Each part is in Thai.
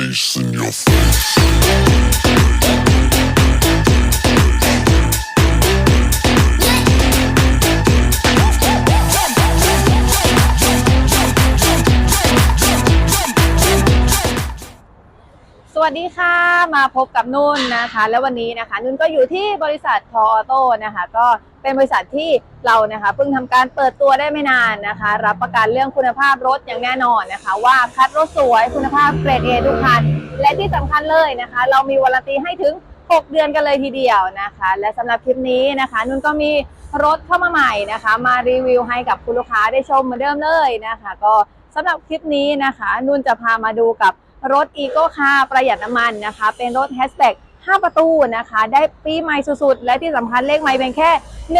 face in your face. วัสดีค่ะ มาพบกับนุ่นนะคะ แล้ววันนี้นะคะ นุ่นก็อยู่ที่บริษัททออโต้นะคะ ก็เป็นบริษัทที่เรานะคะเพิ่งทำการเปิดตัวได้ไม่นานนะคะ รับประกันเรื่องคุณภาพรถอย่างแน่นอนนะคะ ว่าคัดรถสวยคุณภาพเกรด A ทุกคัน และที่สำคัญเลยนะคะ เรามีวารันตีให้ถึง 6 เดือนกันเลยทีเดียวนะคะ และสำหรับคลิปนี้นะคะ นุ่นก็มีรถเข้ามาใหม่นะคะ มารีวิวให้กับคุณลูกค้าได้ชมเหมือนเดิมเลยนะคะ ก็สำหรับคลิปนี้นะคะ นุ่นจะพามาดูกับ รถอีโก้คาประหยัดน้ำมันนะคะ เป็นรถแฮชแท็ก5 ประตูนะคะ ได้ปีใหม่สุดๆ และที่สำคัญเลขไม่เป็นแค่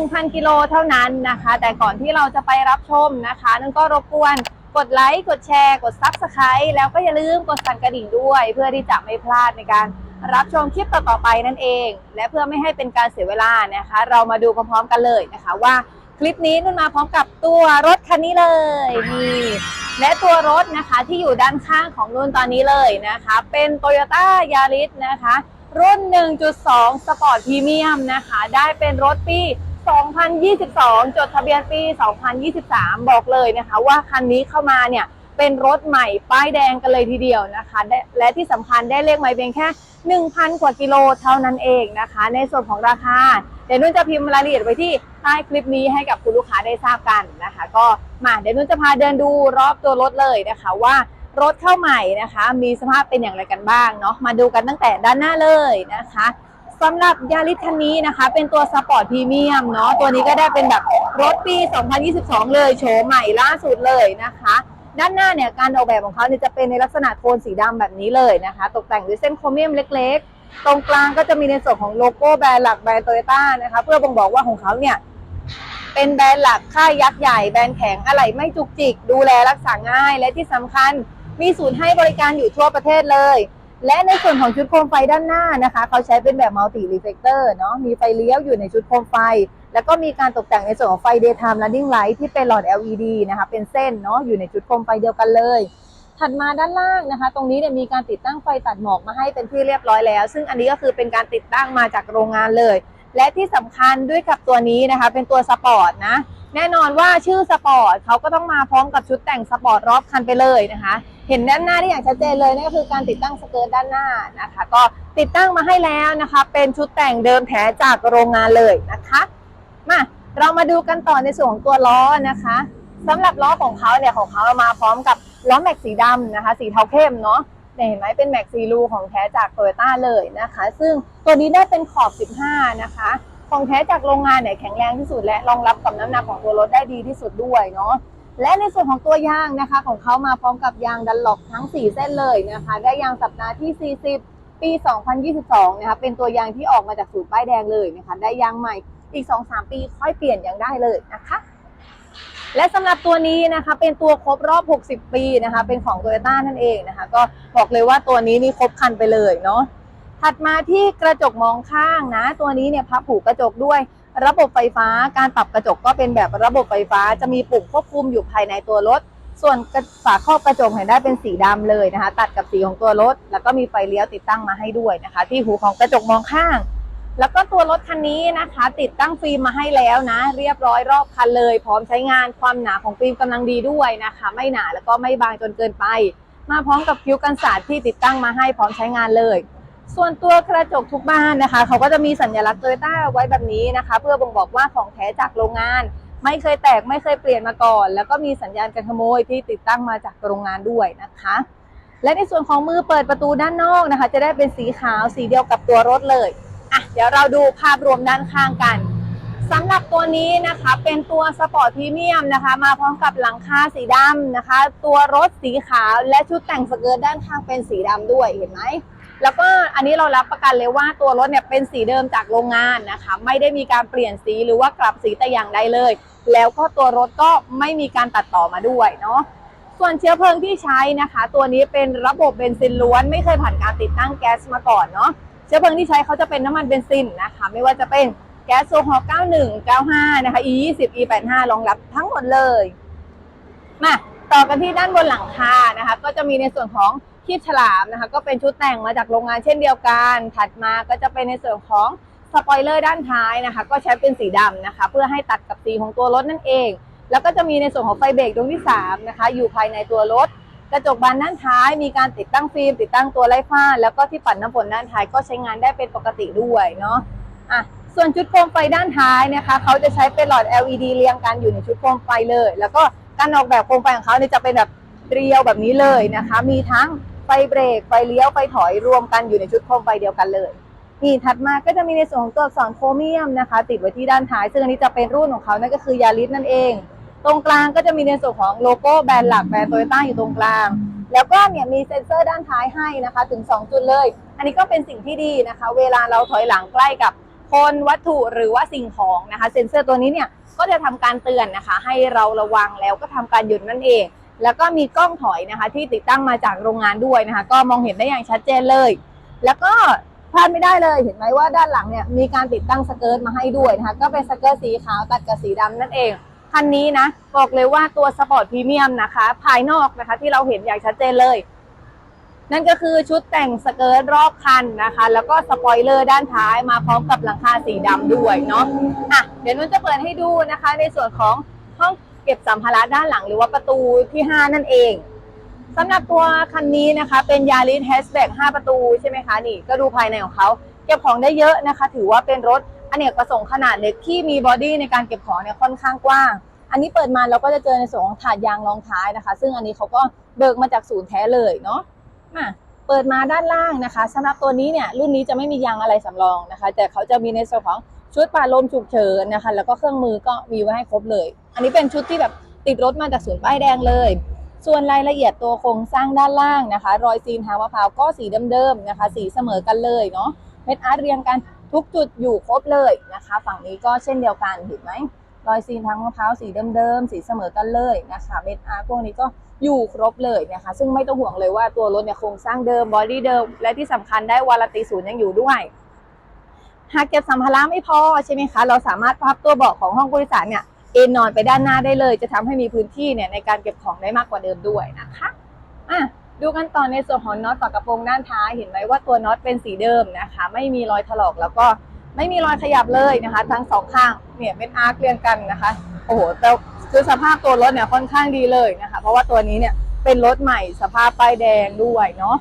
1,000 กิโลเท่านั้นนะคะ แต่ก่อนที่เราจะไปรับชมนะคะนั่นก็รบกวนกดไลค์กดแชร์กด Subscribe แล้วก็อย่าลืมกดสั่นกระดิ่งด้วย เพื่อที่จะไม่พลาดในการรับชมคลิปต่อๆไปนั่นเอง และเพื่อไม่ให้เป็นการเสียเวลานะคะ เรามาดูพร้อมๆกันเลยนะคะว่า ลิปนี้นุ่นมาพร้อมกับตัวรถคันนี้เลยนี่และตัวรถนะคะที่อยู่ด้านข้างของนุ่นตอนนี้เลยนะคะ เป็น Toyota Yaris นะคะ รุ่น 1.2 Sport Premium นะคะ ได้เป็นรถปี 2022 จดทะเบียนปี 2023 บอกเลยนะคะ ว่าคันนี้เข้ามาเนี่ยเป็นรถใหม่ป้ายแดงกันเลยทีเดียวนะคะ และและที่สำคัญได้เลขไมล์เพียงแค่ 1,000 กว่ากิโลเท่านั้นเองนะคะ ในส่วนของราคาเดี๋ยวนุ่นจะพิมพ์รายละเอียดไว้ที่ใต้คลิปนี้ให้กับคุณลูกค้าได้ทราบกันนะคะ ก็มาเดี๋ยวนุ่นจะพาเดินดูรอบตัวรถเลยนะคะว่ารถเข้าใหม่นะคะ มีสภาพเป็นอย่างไรกันบ้างเนาะมาดูกันตั้งแต่ด้านหน้าเลยนะคะสำหรับยาริสคันนี้นะคะ เป็นตัวสปอร์ตพรีเมียมเนาะตัวนี้ก็ได้เป็นแบบรถปี 2022 เลยโฉมใหม่ล่าสุดเลยนะคะ ด้านหน้าเนี่ยการออกแบบของเขาเนี่ยจะเป็นในลักษณะโทนสีดำแบบนี้เลยนะคะ ตกแต่งด้วยเส้นโครเมียมเล็ก ตรงกลางก็จะมีในส่วนของโลโก้แบรนด์หลักแบรนด์โตโยต้านะคะ เพื่อบ่งบอกว่าของเขาเนี่ยเป็นแบรนด์หลักค่ายยักษ์ใหญ่แบรนด์แข็งอะไรไม่จุกจิก ดูแลรักษาง่าย และที่สำคัญมีศูนย์ให้บริการอยู่ทั่วประเทศเลย และในส่วนของชุดโคมไฟด้านหน้านะคะ เขาใช้เป็นแบบมัลติรีเฟกเตอร์เนาะมีไฟเลี้ยวอยู่ในชุดโคมไฟ แล้วก็มีการตกแต่งในส่วนของไฟ daytime running light ที่เป็นหลอด LED นะคะเป็นเส้นเนาะอยู่ในชุดโคมไฟเดียวกันเลย ถัดมาด้านล่างนะคะ ตรงนี้เนี่ยมีการติดตั้งไฟตัดหมอกมาให้เป็นที่เรียบร้อยแล้ว ซึ่งอันนี้ก็คือเป็นการติดตั้งมาจากโรงงานเลย และที่สำคัญด้วยกับตัวนี้นะคะ เป็นตัวสปอร์ตนะแน่นอนว่าชื่อสปอร์ตเขาก็ต้องมาพร้อมกับชุดแต่งสปอร์ตรอบคันไปเลยนะคะ เห็นด้านหน้าที่อย่างชัดเจนเลยนั่นก็คือการติดตั้งสเกิร์ตด้านหน้านะคะ ก็ติดตั้งมาให้แล้วนะคะ เป็นชุดแต่งเดิมแท้จากโรงงานเลยนะคะมาเรามาดูกันต่อในส่วนของตัวล้อนะคะสำหรับล้อของเขาเนี่ยของเขามาพร้อมกับ ล้อแม็กสีดำนะคะ สีเทาเข้มเนาะเนี่ยเห็นไหมเป็นแม็กซีรูของแท้จากโตโยต้าเลยนะคะ ซึ่งตัวนี้ได้เป็นขอบ 15 นะคะ ของแท้จากโรงงานเนี่ยแข็งแรงที่สุดและรองรับกับน้ำหนักของตัวรถได้ดีที่สุดด้วยเนาะและในส่วนของตัวยางนะคะ ของเขามาพร้อมกับยางดันหลอกทั้ง 4 เส้นเลยนะคะ ได้ยางสัปดาห์ที่ 40 ปี 2022 นะคะ เป็นตัวยางที่ออกมาจากสูตรป้ายแดงเลยนะคะ ได้ยางใหม่อีก 2-3 ปีค่อยเปลี่ยนยางได้เลยนะคะ และสำหรับตัวนี้นะคะเป็นตัวครบรอบ 60 ปีนะคะเป็นของ t o y ยต้นั่นเองนะคะก็บอกเลยว่าตัวนี้นี่ครบคันไปเลยเนาะถัดมาที่กระจกมองข้างนะ ตัวนี้เนี่ยพับผูกกระจกด้วย ระบบไฟฟ้าการปรับกระจกก็เป็นแบบระบบไฟฟ้าจะมีปุ่มควบคุมอยู่ภายในตัวรถ ส่วนฝาครอบกระจกเห็นได้เป็นสีดำเลยนะคะ ตัดกับสีของตัวรถ แล้วก็มีไฟเลี้ยวติดตั้งมาให้ด้วยนะคะ ที่หูของกระจกมองข้าง แล้วก็ตัวรถคันนี้นะคะ ติดตั้งฟิล์มมาให้แล้วนะ เรียบร้อยรอบคันเลย พร้อมใช้งานความหนาของฟิล์มกำลังดีด้วยนะคะ ไม่หนาแล้วก็ไม่บางจนเกินไป มาพร้อมกับคิ้วกันสาดที่ติดตั้งมาให้พร้อมใช้งานเลย ส่วนตัวกระจกทุกบ้านนะคะ เขาก็จะมีสัญลักษณ์โตโยต้าไว้แบบนี้นะคะ เพื่อบ่งบอกว่าของแท้จากโรงงาน ไม่เคยแตกไม่เคยเปลี่ยนมาก่อน แล้วก็มีสัญญาณการขโมยที่ติดตั้งมาจากโรงงานด้วยนะคะ และในส่วนของมือเปิดประตูด้านนอกนะคะ จะได้เป็นสีขาวสีเดียวกับตัวรถเลย อะเดี๋ยวเราดูภาพรวมด้านข้างกันสำหรับตัวนี้นะคะเป็นตัวสปอร์ตพรีเมียมนะคะ มาพร้อมกับหลังคาสีดำนะคะ ตัวรถสีขาวและชุดแต่งสเกิร์ตด้านข้างเป็นสีดำด้วยเห็นไหมแล้วก็อันนี้เรารับประกันเลยว่าตัวรถเนี่ยเป็นสีเดิมจากโรงงานนะคะ ไม่ได้มีการเปลี่ยนสีหรือว่ากลับสีแต่อย่างใดเลย แล้วก็ตัวรถก็ไม่มีการตัดต่อมาด้วยเนาะส่วนเชื้อเพลิงที่ใช้นะคะ ตัวนี้เป็นระบบเบนซินล้วนไม่เคยผ่านการติดตั้งแก๊สมาก่อนเนาะ ชื้อเพลิงที่ใช้เขาจะเป็นน้ำมันเบนซินนะคะ ไม่ว่าจะเป็นแก๊สโซฮอล์91 95 นะคะ E20 E85 รองรับทั้งหมดเลย มาต่อกันที่ด้านบนหลังคานะคะ ก็จะมีในส่วนของคีบฉลามนะคะ ก็เป็นชุดแต่งมาจากโรงงานเช่นเดียวกัน ถัดมาก็จะเป็นในส่วนของสปอยเลอร์ด้านท้ายนะคะ ก็ใช้เป็นสีดำนะคะ เพื่อให้ตัดกับสีของตัวรถนั่นเอง แล้วก็จะมีในส่วนของไฟเบรกดวงที่3นะคะ อยู่ภายในตัวรถ กระจกบานด้านท้ายมีการติดตั้งฟิล์มติดตั้งตัวไล่ฟ้า แล้วก็ที่ปัดน้ำฝนด้านท้ายก็ใช้งานได้เป็นปกติด้วยเนาะอะส่วนชุดโคมไฟด้านท้ายนะคะเขาจะใช้เป็นหลอด LED เรียงกันอยู่ในชุดโคมไฟเลย แล้วก็การออกแบบโคมไฟของเขาเนี่ยจะเป็นแบบเรียวแบบนี้เลยนะคะ มีทั้งไฟเบรกไฟเลี้ยวไฟถอยรวมกันอยู่ในชุดโคมไฟเดียวกันเลยนี่ถัดมาก็จะมีในส่วนของตัวอักษรโครเมียมนะคะ ติดไว้ที่ด้านท้าย ซึ่งอันนี้จะเป็นรุ่นของเขานั่นก็คือยาริสนั่นเอง ตรงกลางก็จะมีในส่วนของโลโก้แบรนด์หลักแบรนด์โตโยต้าอยู่ตรงกลาง แล้วก็เนี่ยมีเซ็นเซอร์ด้านท้ายให้นะคะถึง 2 จุดเลย อันนี้ก็เป็นสิ่งที่ดีนะคะ เวลาเราถอยหลังใกล้กับคนวัตถุหรือว่าสิ่งของนะคะ เซ็นเซอร์ตัวนี้เนี่ยก็จะทำการเตือนนะคะ ให้เราระวังแล้วก็ทำการหยุดนั่นเอง แล้วก็มีกล้องถอยนะคะ ที่ติดตั้งมาจากโรงงานด้วยนะคะ ก็มองเห็นได้อย่างชัดเจนเลย แล้วก็พลาดไม่ได้เลยเห็นไหมว่าด้านหลังเนี่ยมีการติดตั้งสเกิร์ตมาให้ด้วยนะคะ ก็เป็นสเกิร์ตสีขาวตัดกับสีดำนั่นเอง คันนี้นะบอกเลยว่าตัวสปอร์ตพรีเมียมนะคะ ภายนอกนะคะ ที่เราเห็นอย่างชัดเจนเลย นั่นก็คือชุดแต่งสเกิร์ตรอบคันนะคะ แล้วก็สปอยเลอร์ด้านท้ายมาพร้อมกับหลังคาสีดำด้วยเนาะอะเดี๋ยวนุ่นจะเปิดให้ดูนะคะ ในส่วนของห้องเก็บสัมภาระด้านหลังหรือว่าประตูที่ 5 นั่นเองสำหรับตัวคันนี้นะคะ เป็นยาริสแฮชแบ็ก5ประตูใช่ไหมคะนี่ก็ดูภายในของเขาเก็บของได้เยอะนะคะ ถือว่าเป็นรถ อเนกประสงค์ขนาดเล็กที่มีบอดี้ในการเก็บของเนี่ยค่อนข้างกว้าง อันนี้เปิดมาเราก็จะเจอในส่วนของถาดยางรองท้ายนะคะ ซึ่งอันนี้เขาก็เบิกมาจากศูนย์แท้เลยเนาะมาเปิดมาด้านล่างนะคะสำหรับตัวนี้เนี่ยรุ่นนี้จะไม่มียางอะไรสำรองนะคะ แต่เขาจะมีในส่วนของชุดปาลมฉุกเฉินนะคะ แล้วก็เครื่องมือก็มีไว้ให้ครบเลย อันนี้เป็นชุดที่แบบติดรถมาจากศูนย์ป้ายแดงเลย ส่วนรายละเอียดตัวโครงสร้างด้านล่างนะคะ รอยซีนทางมะพร้าวก็สีเดิมๆนะคะ สีเสมอกันเลยเนาะเม็ดอาร์ตเรียงกัน ทุกจุดอยู่ครบเลยนะคะ ฝั่งนี้ก็เช่นเดียวกันเห็นไหมรอยซีนทั้งมะพร้าวสีเดิมๆสีเสมอกันเลยนะคะเม็ดอาร์พวกนี้ก็อยู่ครบเลยนะคะ ซึ่งไม่ต้องห่วงเลยว่าตัวรถเนี่ยโครงสร้างเดิมบอดี้เดิม และที่สำคัญได้วารันตีศูนย์ยังอยู่ด้วย หากเก็บสัมภาระไม่พอใช่ไหมคะ เราสามารถพับตัวเบาะของห้องผู้โดยสารเนี่ยเอนนอนไปด้านหน้าได้เลย จะทำให้มีพื้นที่เนี่ยในการเก็บของได้มากกว่าเดิมด้วยนะคะอะ ดูกันต่อในส่วนของน็อตฝากระโปรงด้านท้ายเห็นไหมว่าตัวน็อตเป็นสีเดิมนะคะ ไม่มีรอยถลอกแล้วก็ไม่มีรอยขยับเลยนะคะ ทั้งสองข้างเนี่ยเป็นอาร์คเรียงกันนะคะโอ้โหแต่คือสภาพตัวรถเนี่ยค่อนข้างดีเลยนะคะ เพราะว่าตัวนี้เนี่ยเป็นรถใหม่สภาพป้ายแดงด้วยเนาะ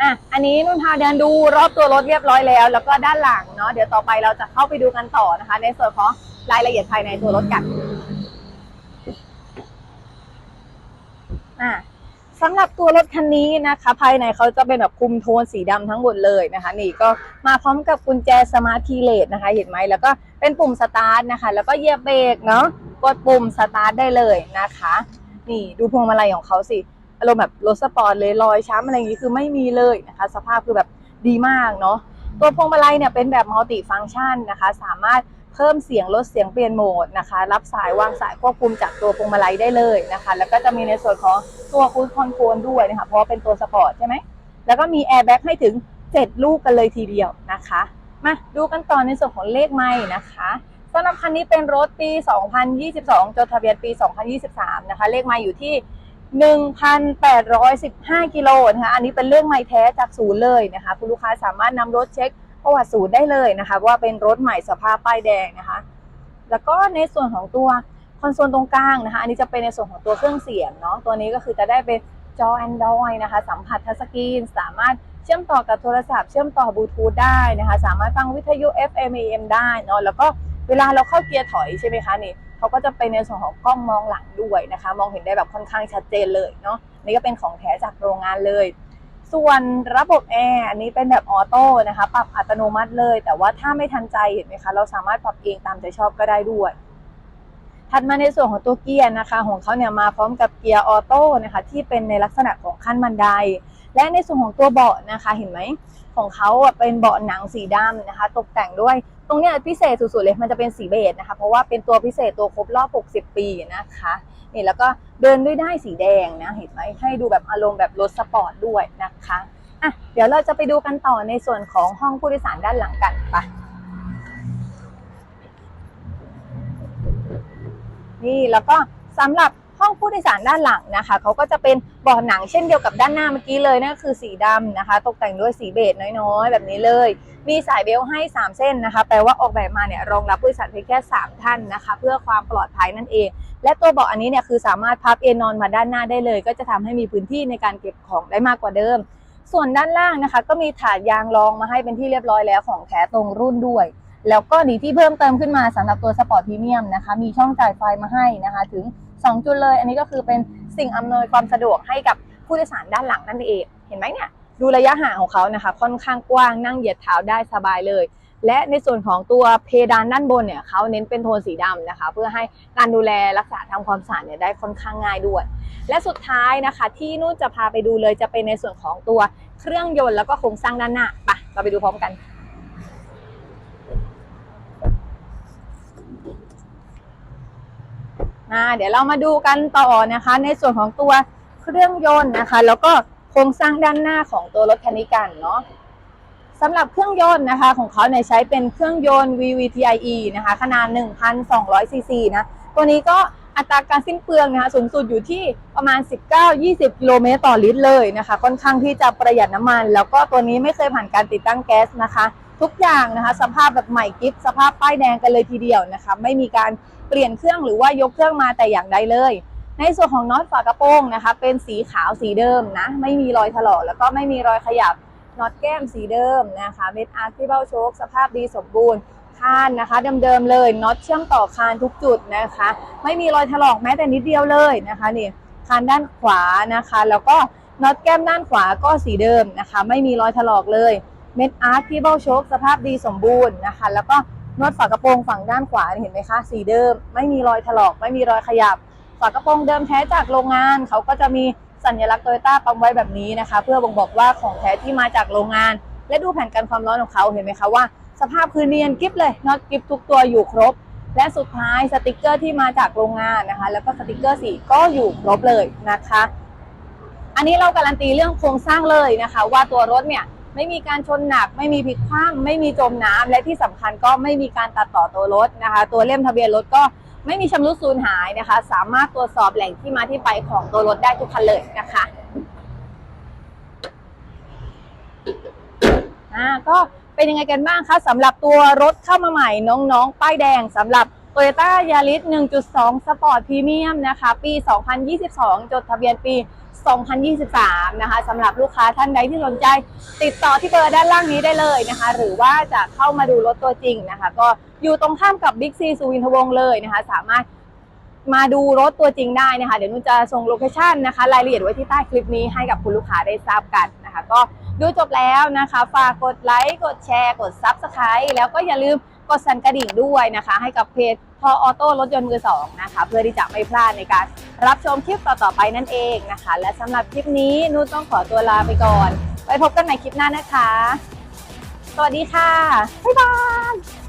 อะอันนี้นุ่นพาเดินดูรอบตัวรถเรียบร้อยแล้ว แล้วก็ด้านหลังเนาะเดี๋ยวต่อไปเราจะเข้าไปดูกันต่อนะคะ ในส่วนของรายละเอียดภายในตัวรถกันอะ สำหรับตัวรถคันนี้นะคะ ภายในเขาจะเป็นแบบคุมโทนสีดำทั้งหมดเลยนะคะ นี่ก็มาพร้อมกับกุญแจสมาร์ทคีเลสนะคะ เห็นไหมแล้วก็เป็นปุ่มสตาร์ทนะคะ แล้วก็เหยียบเบรกเนาะกดปุ่มสตาร์ทได้เลยนะคะ นี่ดูพวงมาลัยของเขาสิอารมณ์แบบรถสปอร์ตเลยรอยช้ำอะไรอย่างนี้คือไม่มีเลยนะคะ สภาพคือแบบดีมากเนาะตัวพวงมาลัยเนี่ยเป็นแบบมัลติฟังก์ชันนะคะ สามารถ เพิ่มเสียงลดเสียงเปลี่ยนโหมดนะคะ รับสายวางสายควบคุมจากตัวพวงมาลัยได้เลยนะคะ แล้วก็จะมีในส่วนของตัวคูดคอนโทรลด้วยนะคะ เพราะเป็นตัวสปอร์ตใช่ไหม แล้วก็มีแอร์แบ็กให้ถึง 7 ลูกกันเลยทีเดียวนะคะ มาดูกันต่อในส่วนของเลขไม้นะคะสำหรับคันนี้เป็นรถปี 2022 จดทะเบียนปี 2023 นะคะ เลขไม้อยู่ที่1,815 กิโลนะคะ อันนี้เป็นเรื่องไม้แท้จากศูนย์เลยนะคะ คุณลูกค้าสามารถนำรถเช็ค ประวัติศูนย์ได้เลยนะคะ ว่าเป็นรถใหม่สภาพป้ายแดงนะคะ แล้วก็ในส่วนของตัวคอนโซลตรงกลางนะคะ อันนี้จะเป็นในส่วนของตัวเครื่องเสียงเนาะตัวนี้ก็คือจะได้เป็นจอ Android นะคะ สัมผัสทัชสกรีนสามารถเชื่อมต่อกับโทรศัพท์เชื่อมต่อบลูทูธได้นะคะ สามารถฟังวิทยุ FM AM ได้เนาะแล้วก็เวลาเราเข้าเกียร์ถอยใช่ไหมคะนี่เขาก็จะเป็นในส่วนของกล้องมองหลังด้วยนะคะ มองเห็นได้แบบค่อนข้างชัดเจนเลยเนาะนี่ก็เป็นของแท้จากโรงงานเลย ส่วนระบบแอร์อันนี้เป็นแบบออโต้นะคะ ปรับอัตโนมัติเลย แต่ว่าถ้าไม่ทันใจเห็นไหมคะ เราสามารถปรับเองตามใจชอบก็ได้ด้วย ถัดมาในส่วนของตัวเกียร์นะคะ ของเขาเนี่ยมาพร้อมกับเกียร์ออโต้นะคะ ที่เป็นในลักษณะของขั้นบันได และในส่วนของตัวเบาะนะคะ เห็นไหม ของเขาเป็นเบาะหนังสีดำนะคะ ตกแต่งด้วย รงเนี้ยพิเศษสุดๆเลยมันจะเป็นสีเบจนะคะ เพราะว่าเป็นตัวพิเศษตัวครบรอบ 60 ปีนะคะนี่แล้วก็เดินด้วยได้สีแดงนะเห็นไหมให้ดูแบบอารมณ์แบบรถสปอร์ตด้วยนะคะอะเดี๋ยวเราจะไปดูกันต่อในส่วนของห้องผู้โดยสารด้านหลังกันไปนี่แล้วก็สำหรับ ห้องผู้โดยสารด้านหลังนะคะเขาก็จะเป็นเบาะหนังเช่นเดียวกับด้านหน้าเมื่อกี้เลยนั่นคือสีดำนะคะ ตกแต่งด้วยสีเบจน้อยๆ แบบนี้เลย มีสายเบลให้ 3 เส้นนะคะ แปลว่าออกแบบมาเนี่ยรองรับผู้โดยสารเพียงแค่ 3 ท่านนะคะ เพื่อความปลอดภัยนั่นเอง และตัวเบาะอันนี้เนี่ยคือสามารถพับเอนนอนมาด้านหน้าได้เลย ก็จะทำให้มีพื้นที่ในการเก็บของได้มากกว่าเดิม ส่วนด้านล่างนะคะ ก็มีถาดยางรองมาให้เป็นที่เรียบร้อยแล้วของแท้ตรงรุ่นด้วยแล้วก็ดีที่เพิ่มเติมขึ้นมาสำหรับตัวสปอร์ตพรีเมียมนะคะ มีช่องจ่ายไฟมาให้นะคะ ถึง 2 จุดเลย อันนี้ก็คือเป็นสิ่งอำนวยความสะดวกให้กับผู้โดยสารด้านหลังนั่นเอง เห็นไหมเนี่ยดูระยะห่างของเขานะคะ ค่อนข้างกว้างนั่งเหยียดเท้าได้สบายเลย และในส่วนของตัวเพดานด้านบนเนี่ยเขาเน้นเป็นโทนสีดำนะคะ เพื่อให้การดูแลรักษาทำความสะอาดเนี่ยได้ค่อนข้างง่ายด้วย และสุดท้ายนะคะ ที่นุ่นจะพาไปดูเลยจะเป็นในส่วนของตัวเครื่องยนต์แล้วก็โครงสร้างด้านหน้าปะเราไปดูพร้อมกัน่าเดี๋ยวเรามาดูกันต่อนะคะ ในส่วนของตัวเครื่องยนต์นะคะ แล้วก็โครงสร้างด้านหน้าของตัวรถคันนี้กันเนาะสำหรับเครื่องยนต์นะคะ ของเขาเนี่ยใช้เป็นเครื่องยนต์ VVTIe นะคะ ขนาด 1,200 ซีซีนะ ตัวนี้ก็อัตราการสิ้นเปลืองนะคะสูงสุดอยู่ที่ประมาณ 19-20 กิโลเมตรต่อลิตรเลยนะคะ ค่อนข้างที่จะประหยัดน้ำมัน แล้วก็ตัวนี้ไม่เคยผ่านการติดตั้งแก๊สนะคะ ทุกอย่างนะคะ สภาพแบบใหม่กิฟสภาพป้ายแดงกันเลยทีเดียวนะคะ ไม่มีการเปลี่ยนเครื่องหรือว่ายกเครื่องมาแต่อย่างใดเลย ในส่วนของน็อตฝากระโปรงนะคะ เป็นสีขาวสีเดิมนะ ไม่มีรอยถลอกแล้วก็ไม่มีรอยขยับน็อตแก้มสีเดิมนะคะเม็ดอาร์ที่เบ้าโชคสภาพดีสมบูรณ์คานนะคะเดิมๆเลยน็อตเชื่อมต่อคานทุกจุดนะคะ ไม่มีรอยถลอกแม้แต่นิดเดียวเลยนะคะนี่คานด้านขวานะคะ แล้วก็น็อตแก้มด้านขวาก็สีเดิมนะคะ ไม่มีรอยถลอกเลย เม็ดอาร์ตที่เบ้าโชคสภาพดีสมบูรณ์นะคะ แล้วก็น็อตฝากระโปรงฝั่งด้านขวาเห็นไหมคะสีเดิม ไม่มีรอยถลอกไม่มีรอยขยับ ฝากระโปรงเดิมแท้จากโรงงาน เขาก็จะมีสัญลักษณ์โตโยต้าปั๊มไว้แบบนี้นะคะ เพื่อบ่งบอกว่าของแท้ที่มาจากโรงงาน และดูแผ่นกันความร้อนของเขาเห็นไหมคะว่าสภาพคือเนียนกริบเลยน็อตกริบทุกตัวอยู่ครบ และสุดท้ายสติกเกอร์ที่มาจากโรงงานนะคะ แล้วก็สติกเกอร์สีก็อยู่ครบเลยนะคะ อันนี้เราการันตีเรื่องโครงสร้างเลยนะคะ ว่าตัวรถเนี่ย ไม่มีการชนหนัก ไม่มีพลิกคว่ำไม่มีจมน้ำและที่สำคัญก็ไม่มีการตัดต่อตัวรถนะคะ ตัวเล่มทะเบียนรถก็ไม่มีชำรุดสูญหายนะคะ สามารถตรวจสอบแหล่งที่มาที่ไปของตัวรถได้ทุกคันเลยนะคะอ่าก็เป็นยังไงกันบ้างคะสำหรับตัวรถเข้ามาใหม่น้องๆ ป้ายแดงสำหรับ Toyota Yaris 1.2 Sport Premium นะคะ ปี 2022 จดทะเบียนปี 2023 นะคะสำหรับลูกค้าท่านใดที่สนใจ ติดต่อที่เบอร์ด้านล่างนี้ได้เลยนะคะ หรือว่าจะเข้ามาดูรถตัวจริงนะคะ ก็อยู่ตรงข้ามกับ Big C สุวินทวงศ์เลยนะคะ สามารถมาดูรถตัวจริงได้นะคะ เดี๋ยวนุนจะส่งโลเคชั่นนะคะรายละเอียดไว้ที่ใต้คลิปนี้ให้กับคุณลูกค้าได้ทราบกันนะคะ ก็ดูจบแล้วนะคะ ฝากกดไลค์กดแชร์ กด Subscribe แล้วก็อย่าลืมกดสั่นกระดิ่งด้วยนะคะ ให้กับเพจ พอออโต้รถยนต์มือสองนะคะ เพื่อที่จะไม่พลาดในการรับชมคลิปต่อๆไปนั่นเองนะคะ และสำหรับคลิปนี้นุ่นต้องขอตัวลาไปก่อน ไว้พบกันใหม่คลิปหน้านะคะ สวัสดีค่ะ บ๊ายบาย